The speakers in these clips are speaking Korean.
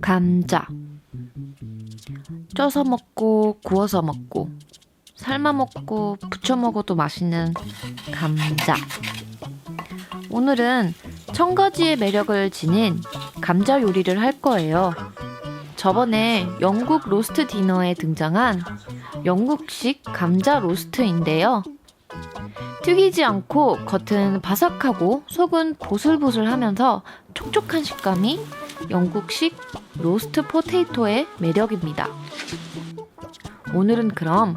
감자. 쪄서 먹고 구워서 먹고 삶아 먹고 부쳐 먹어도 맛있는 감자. 오늘은 천 가지의 매력을 지닌 감자 요리를 할 거예요. 저번에 영국 로스트 디너에 등장한 영국식 감자 로스트인데요. 튀기지 않고 겉은 바삭하고 속은 보슬보슬 하면서 촉촉한 식감이 영국식 로스트 포테이토의 매력입니다. 오늘은 그럼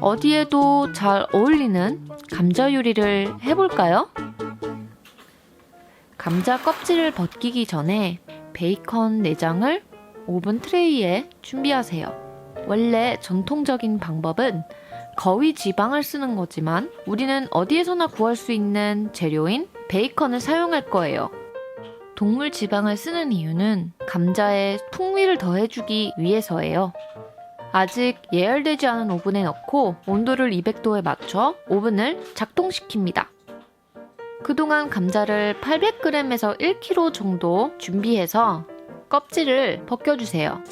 어디에도 잘 어울리는 감자 요리를 해볼까요? 감자 껍질을 벗기기 전에 베이컨 내장을 오븐 트레이에 준비하세요. 원래 전통적인 방법은 거위 지방을 쓰는 거지만 우리는 어디에서나 구할 수 있는 재료인 베이컨을 사용할 거예요. 동물 지방을 쓰는 이유는 감자에 풍미를 더해주기 위해서예요. 아직 예열되지 않은 오븐에 넣고 온도를 200도에 맞춰 오븐을 작동시킵니다. 그동안 감자를 800g에서 1kg 정도 준비해서 껍질을 벗겨주세요.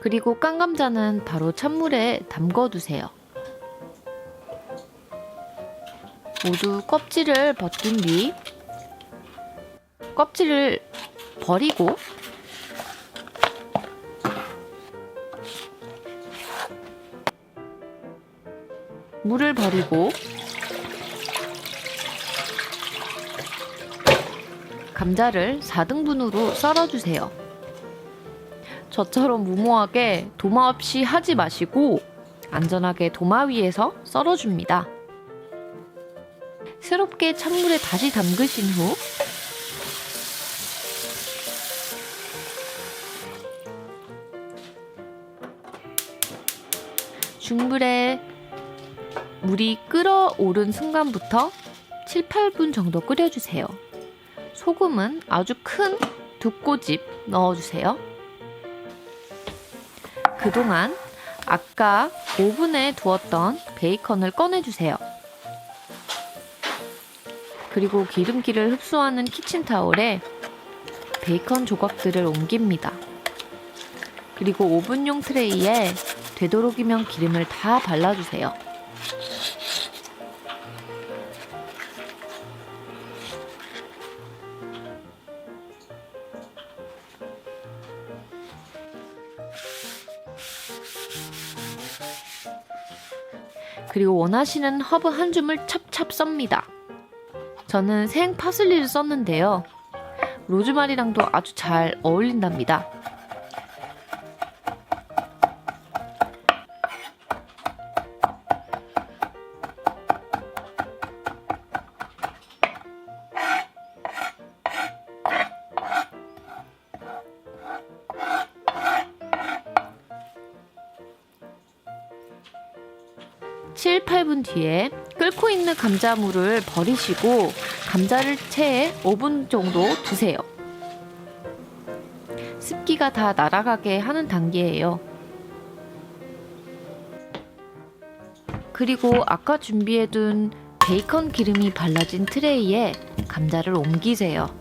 그리고 깐 감자는 바로 찬물에 담궈 두세요. 모두 껍질을 벗긴 뒤 껍질을 버리고 물을 버리고 감자를 4등분으로 썰어주세요. 저처럼 무모하게 도마 없이 하지 마시고 안전하게 도마 위에서 썰어줍니다. 새롭게 찬물에 다시 담그신 후 중불에 물이 끓어오른 순간부터 7, 8분 정도 끓여주세요. 소금은 아주 큰 두 꼬집 넣어주세요. 그동안 아까 오븐에 두었던 베이컨을 꺼내주세요. 그리고 기름기를 흡수하는 키친타올에 베이컨 조각들을 옮깁니다. 그리고 오븐용 트레이에 되도록이면 기름을 다 발라주세요. 그리고 원하시는 허브 한 줌을 찹찹 썹니다. 저는 생 파슬리를 썼는데요. 로즈마리랑도 아주 잘 어울린답니다. 칠, 8분 뒤에 끓고 있는 감자물을 버리시고 감자를 체에 5분 정도 두세요. 습기가 다 날아가게 하는 단계예요. 그리고 아까 준비해둔 베이컨 기름이 발라진 트레이에 감자를 옮기세요.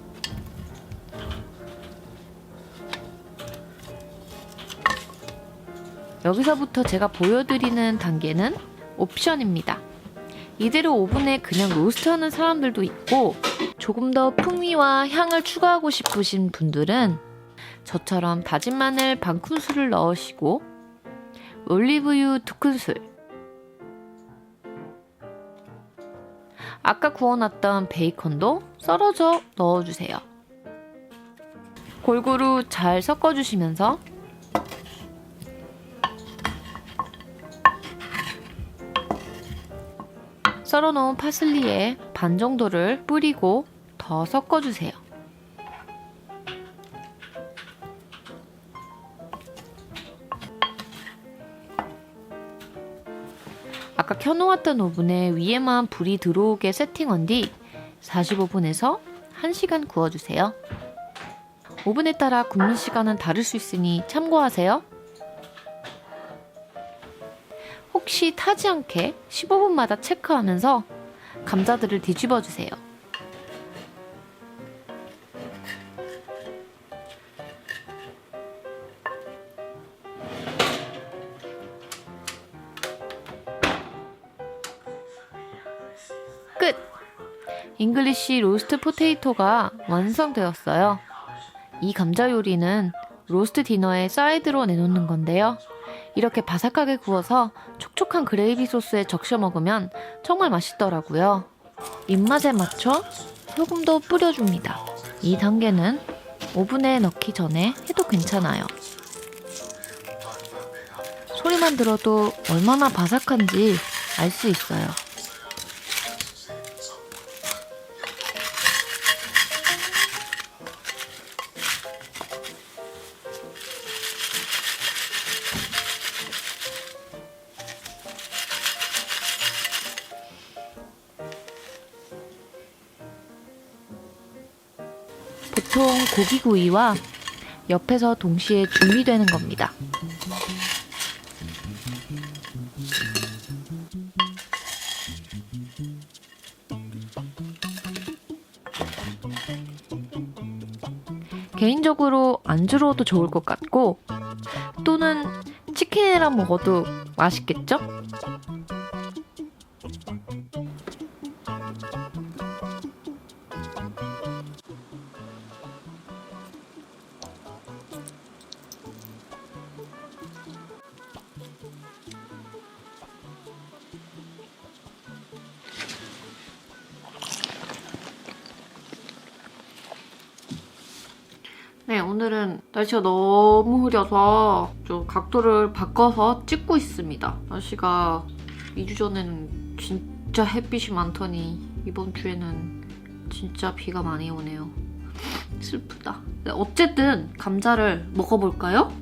여기서부터 제가 보여드리는 단계는 옵션입니다. 이대로 오븐에 그냥 로스트하는 사람들도 있고 조금 더 풍미와 향을 추가하고 싶으신 분들은 저처럼 다진 마늘 반 큰술을 넣으시고 올리브유 두 큰술 아까 구워놨던 베이컨도 썰어져 넣어주세요. 골고루 잘 섞어주시면서 썰어놓은 파슬리에 반 정도를 뿌리고 더 섞어주세요. 아까 켜놓았던 오븐에 위에만 불이 들어오게 세팅한 뒤 45분에서 1시간 구워주세요. 오븐에 따라 굽는 시간은 다를 수 있으니 참고하세요. 혹시 타지 않게 15분마다 체크하면서 감자들을 뒤집어 주세요. 끝! 잉글리시 로스트 포테이토가 완성되었어요. 이 감자 요리는 로스트 디너에 사이드로 내놓는 건데요. 이렇게 바삭하게 구워서 촉촉한 그레이비 소스에 적셔 먹으면 정말 맛있더라고요. 입맛에 맞춰 소금도 뿌려줍니다. 이 단계는 오븐에 넣기 전에 해도 괜찮아요. 소리만 들어도 얼마나 바삭한지 알 수 있어요. 보통 고기구이와 옆에서 동시에 준비되는 겁니다. 개인적으로 안주로도 좋을 것 같고 또는 치킨이랑 먹어도 맛있겠죠? 네, 오늘은 날씨가 너무 흐려서 좀 각도를 바꿔서 찍고 있습니다. 날씨가 2주 전에는 진짜 햇빛이 많더니 이번 주에는 진짜 비가 많이 오네요. 슬프다. 네, 어쨌든 감자를 먹어볼까요?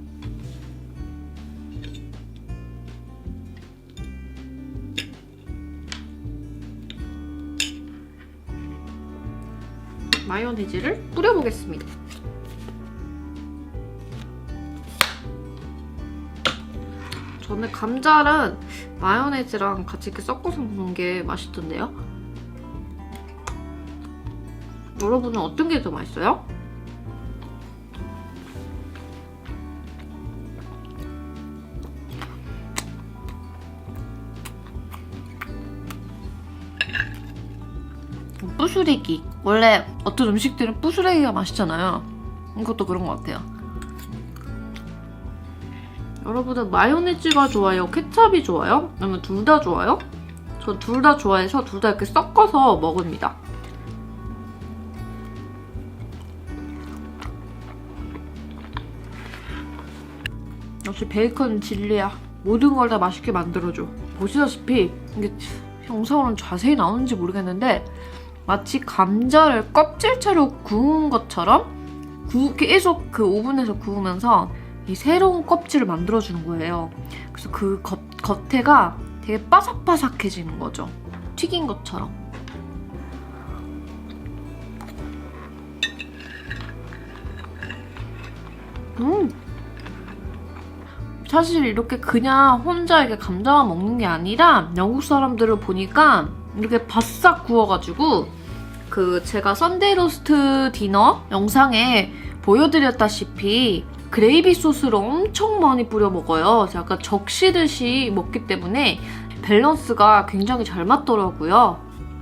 마요네즈를 뿌려보겠습니다. 저는 감자를 마요네즈랑 같이 이렇게 섞어서 먹는 게 맛있던데요? 여러분은 어떤 게 더 맛있어요? 뿌스레기 원래 어떤 음식들은 뿌스레기가 맛있잖아요 이것도 그런 것 같아요 여러분은 마요네즈가 좋아요? 케찹이 좋아요? 아니면 둘 다 좋아요? 전 둘 다 좋아해서 둘 다 이렇게 섞어서 먹습니다. 역시 베이컨 진리야. 모든 걸 다 맛있게 만들어줘. 보시다시피 이게 영상으로는 자세히 나오는지 모르겠는데 마치 감자를 껍질채로 구운 것처럼 구, 계속 그 오븐에서 구우면서 이 새로운 껍질을 만들어주는 거예요. 그래서 그 겉, 겉에가 되게 바삭바삭해지는 거죠. 튀긴 것처럼. 음! 사실 이렇게 그냥 혼자 이렇게 감자만 먹는 게 아니라 영국 사람들을 보니까 이렇게 바싹 구워가지고 그 제가 썬데이 로스트 디너 영상에 보여드렸다시피 그레이비 소스를 엄청 많이 뿌려 먹어요. 약간 적시듯이 먹기 때문에 밸런스가 굉장히 잘 맞더라고요.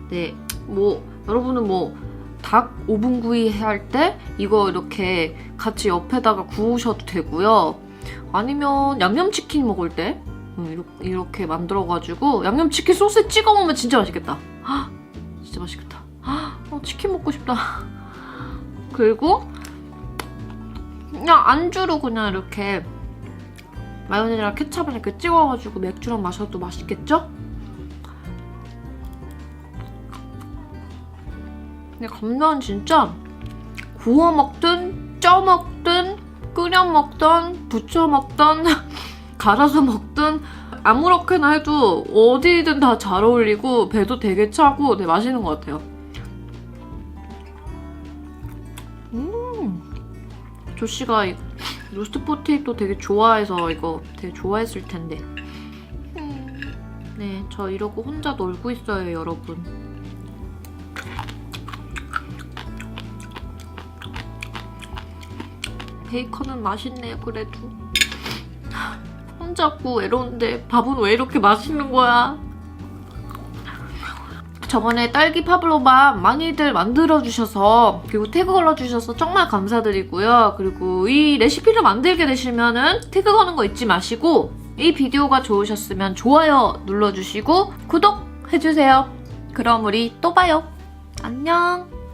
네, 뭐 여러분은 뭐 닭 오븐 구이 할 때 이거 이렇게 같이 옆에다가 구우셔도 되고요. 아니면 양념치킨 먹을 때 음, 이렇게, 만들어가지고 양념치킨 소스에 찍어 먹으면 진짜 맛있겠다. 헉, 진짜 맛있겠다. 헉, 어, 치킨 먹고 싶다. 그리고 그냥 안주로 그냥 이렇게 마요네즈랑 케찹을 이렇게 찍어가지고 맥주랑 마셔도 맛있겠죠? 근데 감자는 진짜 구워 먹든 쪄 먹든 끓여 먹든 부쳐 먹든 갈아서 먹든 아무렇게나 해도 어디든 다 잘 어울리고 배도 되게 차고 되게 맛있는 것 같아요. 음, 조씨가 이 로스트 포테이토 되게 좋아해서 이거 되게 좋아했을 텐데. 음. 네, 저 이러고 혼자 놀고 있어요, 여러분. 베이컨은 맛있네요, 그래도. 혼자고 외로운데 밥은 왜 이렇게 맛있는 거야? 저번에 딸기 파블로바 많이들 만들어주셔서 그리고 태그 걸어주셔서 정말 감사드리고요. 그리고 이 레시피를 만들게 되시면은 태그 거는 거 잊지 마시고 이 비디오가 좋으셨으면 좋아요 눌러주시고 구독 해주세요. 그럼 우리 또 봐요. 안녕.